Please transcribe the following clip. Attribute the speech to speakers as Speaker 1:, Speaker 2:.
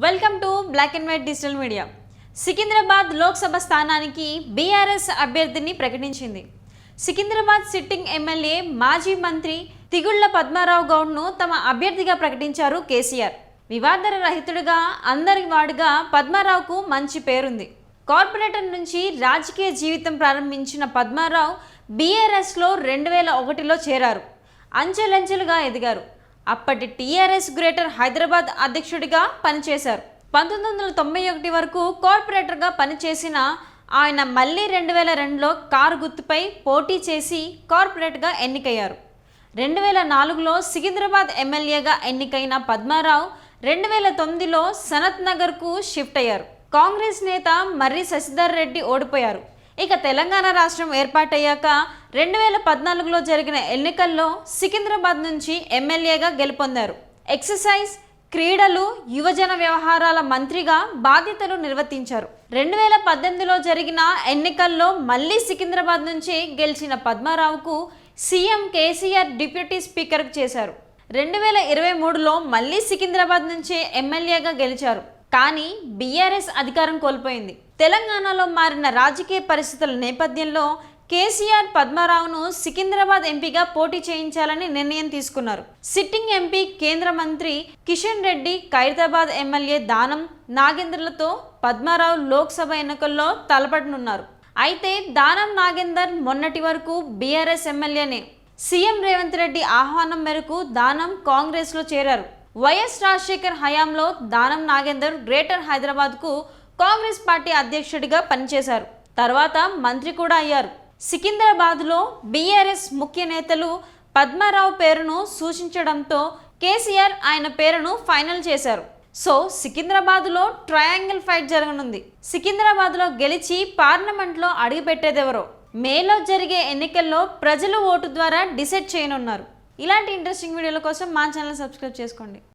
Speaker 1: Welcome to black and white digital media Secunderabad Lok Sabha స్థానానికి BRS అభ్యర్థిని ప్రకటించింది. Secunderabad sitting MLA మాజీ మంత్రి తిగుళ్ళ పద్మారావు గౌడ్ను తమ అభ్యర్థిగా ప్రకటించారు కేసీఆర్. వివాదర రహితుడిగా అందరి వాడుగా పద్మారావుకు మంచి పేరుంది. కార్పొరేటర్ నుంచి రాజకీయ జీవితం ప్రారంభించిన పద్మారావు బీఆర్ఎస్లో రెండు వేల ఒకటిలో చేరారు. అంచెలంచెలుగా ఎదిగారు. అప్పటి టీఆర్ఎస్ గ్రేటర్ హైదరాబాద్ అధ్యక్షుడిగా పనిచేశారు. పంతొమ్మిది వందల తొంభై ఒకటి వరకు కార్పొరేటర్గా పనిచేసిన ఆయన మళ్ళీ రెండు వేల రెండులో కారు గుర్తుపై పోటీ చేసి కార్పొరేట్గా ఎన్నికయ్యారు. రెండు వేల నాలుగులో సికింద్రాబాద్ ఎమ్మెల్యేగా ఎన్నికైన పద్మారావు రెండు వేల తొమ్మిదిలో సనత్ నగర్కు షిఫ్ట్ అయ్యారు. కాంగ్రెస్ నేత మర్రి శశిధర్ రెడ్డి ఓడిపోయారు. ఇక తెలంగాణ రాష్ట్రం ఏర్పాటయ్యాక రెండు వేల పద్నాలుగులో జరిగిన ఎన్నికల్లో సికింద్రాబాద్ నుంచి ఎమ్మెల్యేగా గెలుపొందారు. ఎక్సర్సైజ్ క్రీడలు యువజన వ్యవహారాల మంత్రిగా బాధ్యతలు నిర్వర్తించారు. రెండు వేల పద్దెనిమిదిలో జరిగిన ఎన్నికల్లో మళ్ళీ సికింద్రాబాద్ నుంచి గెలిచిన పద్మారావుకు సీఎం కేసీఆర్ డిప్యూటీ స్పీకర్ చేశారు. రెండు వేల ఇరవై మూడులో మళ్ళీ సికింద్రాబాద్ నుంచే ఎమ్మెల్యేగా గెలిచారు. కానీ బీఆర్ఎస్ అధికారం కోల్పోయింది. తెలంగాణలో మారిన రాజకీయ పరిస్థితుల నేపథ్యంలో కేసీఆర్ పద్మారావును సికింద్రాబాద్ ఎంపీగా పోటీ చేయించాలని నిర్ణయం తీసుకున్నారు. సిట్టింగ్ ఎంపీ కేంద్ర మంత్రి కిషన్ రెడ్డి ఖైరతాబాద్ ఎమ్మెల్యే దానం నాగేంద్రలతో పద్మారావు లోక్సభ ఎన్నికల్లో తలపడనున్నారు. అయితే దానం నాగేందర్ మొన్నటి వరకు బీఆర్ఎస్ ఎమ్మెల్యేనే. సీఎం రేవంత్ రెడ్డి ఆహ్వానం మేరకు దానం కాంగ్రెస్లో చేరారు. వైఎస్ రాజశేఖర్ హయాంలో దానం నాగేందర్ గ్రేటర్ హైదరాబాద్కు కాంగ్రెస్ పార్టీ అధ్యక్షుడిగా పనిచేశారు. తర్వాత మంత్రి కూడా అయ్యారు. సికింద్రాబాద్లో బీఆర్ఎస్ ముఖ్య నేతలు పద్మారావు పేరును సూచించడంతో కేసీఆర్ ఆయన పేరును ఫైనల్ చేశారు. సో సికింద్రాబాద్లో ట్రయాంగిల్ ఫైట్ జరగనుంది. సికింద్రాబాద్లో గెలిచి పార్లమెంట్లో అడుగుపెట్టేదెవరో? మేలో జరిగే ఎన్నికల్లో ప్రజలు ఓటు ద్వారా డిసైడ్ చేయనున్నారు. ఇలాంటి ఇంట్రెస్టింగ్ వీడియోల కోసం మా ఛానల్ సబ్స్క్రైబ్ చేసుకోండి.